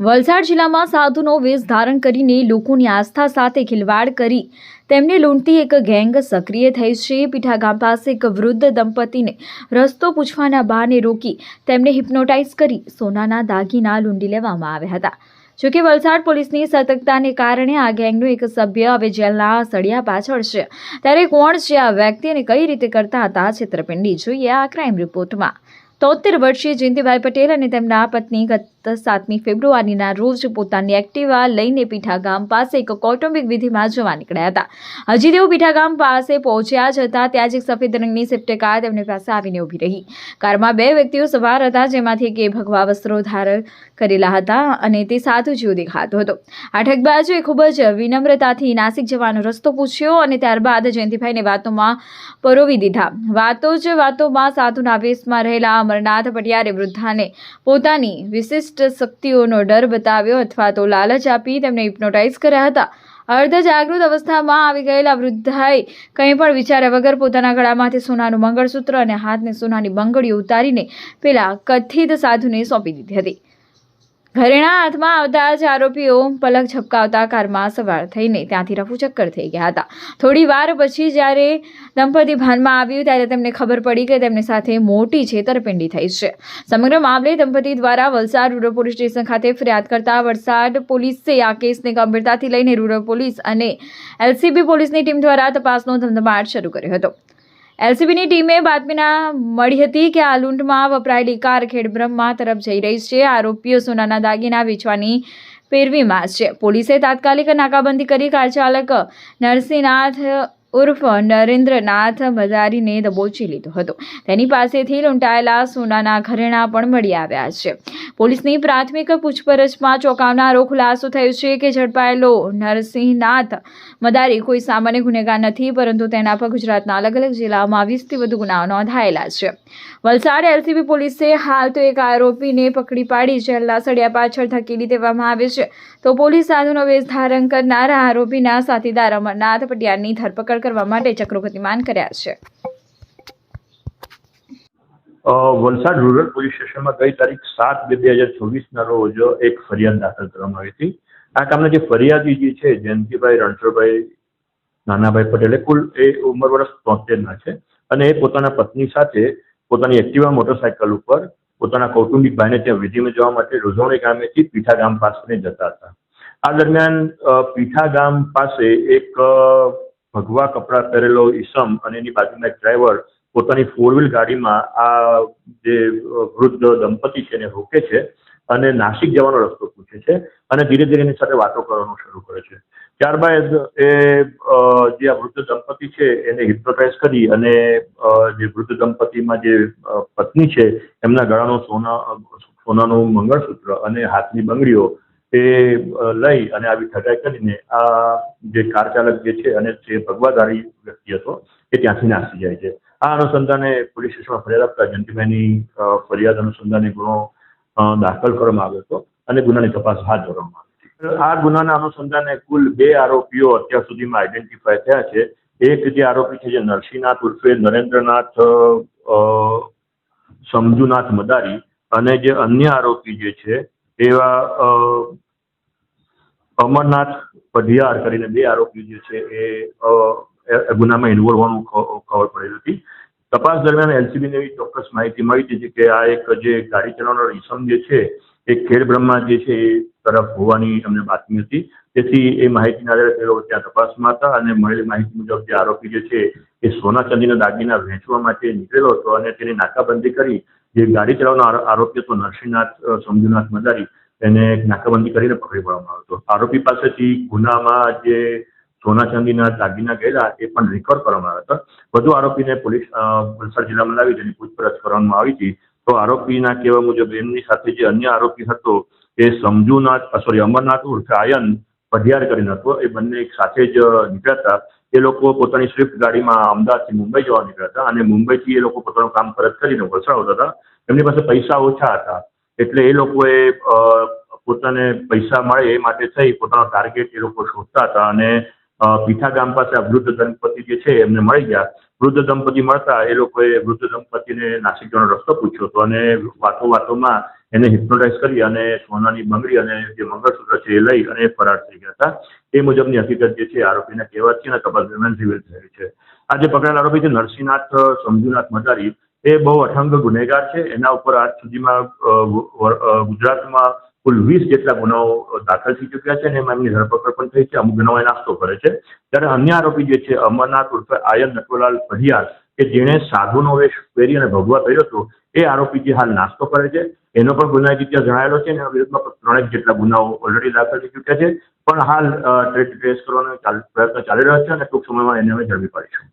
વલસાડ જિલ્લામાં સાધુનો વેશ ધારણ કરીને લોકોની આસ્થા સાથે ખિલવાડ કરી. તેમને લૂંટતી એક ગેંગ સક્રિય થઈ છે. પીઠા ગામ પાસે એક વૃદ્ધ દંપતીને રસ્તો પૂછવાના બહાને રોકી તેમને હિપ્નોટાઇઝ કરી સોનાના દાગીના લૂંટી લેવામાં આવ્યા હતા. જોકે વલસાડ પોલીસની સતર્કતાને કારણે આ ગેંગનો એક સભ્ય હવે જેલના સળિયા પાછળ છે. ત્યારે કોણ છે આ વ્યક્તિ અને કઈ રીતે કરતા હતા છેતરપિંડી? જોઈએ આ ક્રાઇમ રિપોર્ટમાં તોતેર વર્ષીય જયંતિભાઈ પટેલ અને તેમના પત્ની સાતમી ફેબ્રુઆરીના રોજ પોતાની એક્ટિવા લઈને પીઠા ગામ પાસે એક કૌટુંબિક વિધિમાં જવા નીકળ્યા હતા. હજી તેઓ પીઠા ગામ પાસે પહોંચ્યા જ હતા, ત્યાં જ એક સફેદ રંગની સ્વિફ્ટ કાર તેમની પાસે આવીને ઊભી રહી. કારમાં બે વ્યક્તિઓ સવાર હતા, જેમાંથી એકે ભગવા વસ્ત્રો ધારણ કરેલા હતા અને તે સાધુ જેવો દેખાતો હતો. આ ઠગબાજોએ ખૂબ જ વિનમ્રતાથી નાસિક જવાનો રસ્તો પૂછ્યો અને ત્યારબાદ જયંતિભાઈને વાતોમાં પરોવી દીધા. વાતો જ વાતોમાં સાધુના વેશમાં રહેલા અમરનાથ પટિયારે વૃદ્ધાને પોતાની વિશિષ્ટ શક્તિઓનો ડર બતાવ્યો અથવા તો લાલચ આપી તેમને હિપ્નોટાઇઝ કર્યા હતા. અર્ધ જાગૃત અવસ્થામાં આવી ગયેલા વૃદ્ધાએ કંઈ પણ વિચાર્યા વગર પોતાના ગળામાંથી સોનાનું મંગળસૂત્ર અને હાથને સોનાની બંગડીઓ ઉતારીને પેલા કથિત સાધુને સોંપી દીધી હતી. ઘરેણા હાથમાં આવતા જ આરોપીઓ પલક ઝપકાવતા કારમાં સવાર થઈને ત્યાંથી રફુચક્કર થઈ ગયા હતા. થોડી વાર પછી જ્યારે દંપતી ભાનમાં આવ્યું ત્યારે તેમને ખબર પડી કે તેમની સાથે મોટી છેતરપિંડી થઈ છે. સમગ્ર મામલે દંપતી દ્વારા વલસાડ રૂરલ પોલીસ સ્ટેશન ખાતે ફરિયાદ કરતા વલસાડ પોલીસે આ કેસને ગંભીરતાથી લઈને રૂરલ પોલીસ અને એલસીબી પોલીસની ટીમ દ્વારા તપાસનો ધમધમાટ શરૂ કર્યો હતો. એલસીબીની ટીમે બાતમીના મળી હતી કે આ લૂંટમાં વપરાયેલી કાર ખેડબ્રહ્મા તરફ જઈ રહી છે. આરોપીઓ સોનાના દાગીના વેચવાની પેરવીમાં છે. પોલીસે તાત્કાલિક નાકાબંધી કરી કાર ચાલક નરસિંહનાથ ઉર્ફ નરેન્દ્રનાથ મદારીને દબોચી લીધો હતો. તેની પાસેથી લૂંટાયેલા સોનાના ઘરેણાં પણ મળી આવ્યા છે. પોલીસની પ્રાથમિક પૂછપરછમાં ચોંકાવનારો ખુલાસો થયો છે કે ઝડપાયેલો નરસિંહનાથ મદારી કોઈ સામાન્ય ગુનેગાર નથી, પરંતુ તેના પર ગુજરાતના અલગ અલગ જિલ્લાઓમાં વીસથી વધુ ગુનાઓ નોંધાયેલા છે. વલસાડ એલસીબી પોલીસે હાલ તો એક આરોપીને પકડી પાડી જેલના સળિયા પાછળ ધકેલી દેવામાં આવે છે. તો પોલીસ સાધુનો વેશ ધારણ કરનારા આરોપીના સાથીદાર અમરનાથ પટિયારની ધરપકડ કરવા માટે ચક્રો ગતિમાન કર્યા છે. વલસાડ રૂરલ પોલીસ સ્ટેશનમાં ગઈ તારીખ સાત બે બે હજાર ચોવીસના રોજ એક ફરિયાદ દાખલ કરવામાં આવી હતી. આ કામના જે ફરિયાદી જે છે, જયંતિભાઈ રણછોડભાઈ, નાનાભાઈ પટેલે કુલ એ ઉંમર વર્ષ તોતેરના છે અને એ પોતાના પત્ની સાથે પોતાની એક્ટિવા મોટરસાયકલ ઉપર પોતાના કૌટુંબિક ભાઈને ત્યાં વિધિમાં જવા માટે રોજોણી ગામેથી પીઠા ગામ પાસે જતા હતા. આ દરમિયાન પીઠા ગામ પાસે એક ભગવા કપડાં પહેરેલો ઈસમ અને એની બાજુમાં એક ડ્રાઈવર પોતાની ફોર વ્હીલ ગાડીમાં આ જે વૃદ્ધ દંપતી છે એને રોકે છે અને નાસિક જવાનો રસ્તો પૂછે છે અને ધીરે ધીરે એની સાથે વાતો કરવાનું શરૂ કરે છે. ત્યારબાદ એ જે આ વૃદ્ધ દંપતી છે એને હિપ્નોટાઇઝ કરી અને જે વૃદ્ધ દંપતીમાં જે પત્ની છે એમના ગળાનો સોના સોનાનું મંગળસૂત્ર અને હાથની બંગડીઓ એ લઈ અને આવી ઠગાઈ કરીને આ જે કાર ચાલક જે છે અને જે ભગવાધારી વ્યક્તિ હતો એ ત્યાંથી નાસી જાય છે. આ અનુસંધાને પોલીસ સ્ટેશનમાં ફરિયાદ આપતા જંટીભાઈની ફરિયાદ અનુસંધાને ગુનો દાખલ કરવામાં આવ્યો હતો અને ગુનાની તપાસ હાથ ધરવામાં આવી હતી. આ ગુનાના અનુસંધાને કુલ બે આરોપીઓ અત્યાર સુધીમાં આઈડેન્ટિફાય થયા છે. એક જે આરોપી છે જે નરસિંહનાથ ઉર્ફે નરેન્દ્રનાથ સમજુનાથ મદારી અને જે અન્ય આરોપી જે છે એવા અમરનાથ પઢિયાર કરીને બે આરોપી જે છે એ ગુનામાં ઇન્વોલ્વ હોવાનું ખબર પડેલી હતી. તપાસ દરમિયાન એલસીબીને એવી ચોક્કસ માહિતી મળી હતી કે આ એક જે ગાડી ચલાવનાર ઈસમ જે છે, એ ખેડ બ્રહ્મા જે છે, એ તરફ હોવાની અમને બાતમી હતી. તેથી એ માહિતીના આધારે તેઓ ત્યાં તપાસમાં હતા અને મળેલી માહિતી મુજબ જે આરોપી જે છે, એ સોના ચાંદીના દાગીના વહેંચવા માટે નીકળેલો હતો અને તેની નાકાબંધી કરી જે ગાડી ચલાવનાર આરોપી હતો નરસિંહનાથ સમજુનાથ મદારી એને નાકાબંધી કરીને પકડી પાડવામાં આવ્યો હતો. આરોપી પાસેથી ગુનામાં જે સોના ચાંદીના દાગીના ગયેલા એ પણ રિકવર કરવામાં આવ્યા હતા. વધુ આરોપીને પોલીસ વલસાડ જિલ્લામાં લાવી તેની પૂછપરછ કરવામાં આવી હતી. તો આરોપીના કહેવા મુજબ એમની સાથે જે અન્ય આરોપી હતો એ સમજુનાથ સોરી અમરનાથ ઉર્ફે આયન પઢિયાર કરીને હતો. એ બંને એક સાથે જ નીકળ્યા હતા. એ લોકો પોતાની સ્વિફ્ટ ગાડીમાં અમદાવાદથી મુંબઈ જવા નીકળ્યા હતા અને મુંબઈથી એ લોકો પોતાનું કામ પરત કરીને વલસાડ આવતા હતા. એમની પાસે પૈસા ઓછા હતા. એટલે એ લોકોએ પોતાને પૈસા મળે એ માટે થઈ પોતાનો ટાર્ગેટ એ લોકો શોધતા હતા અને પીઠા ગામ પાસે આ વૃદ્ધ દંપતી જે છે, એમને મળી ગયા. વૃદ્ધ દંપતી મળતા એ લોકોએ વૃદ્ધ દંપતીને નાસિક જવાનો રસ્તો પૂછ્યો હતો અને વાતો વાતોમાં એને હિપ્નોટાઇઝ કરી અને સોનાની બંગડી અને જે મંગળસૂત્ર છે એ લઈ અને ફરાર થઈ ગયા હતા. એ મુજબની હકીકત જે છે આરોપીના કહેવાત છે અને તપાસ દરમિયાન રિવીલ થયેલી છે. આ જે પકડાયેલ આરોપી છે નરસિંહનાથ સમજુનાથ મદારી. એ બહુ અઠંગ ગુનેગાર છે. એના ઉપર આજ સુધીમાં ગુજરાતમાં કુલ વીસ જેટલા ગુનાઓ દાખલ થઈ ચૂક્યા છે અને એમાં એમની ધરપકડ પણ થઈ છે. અમુક ગુનાઓ નાસ્તો કરે છે. ત્યારે અન્ય આરોપી જે છે, અમરનાથ ઉર્ફે આયન નટવલાલ પઢિયાર કે જેણે સાધુનો વેશ પહેરી અને ભગવા કર્યો હતો, એ આરોપી જે હાલ નાસ્તો કરે છે. એનો પણ ગુનાહિત જીત્યા જણાયેલો છે અને એના વિરુદ્ધમાં ત્રણેક જેટલા ગુનાઓ ઓલરેડી દાખલ થઈ ચૂક્યા છે. પણ હાલ ટ્રેસ કરવાનો પ્રયત્ન ચાલી રહ્યો છે અને ટૂંક સમયમાં એને અમે ઝડપી પાડીશું.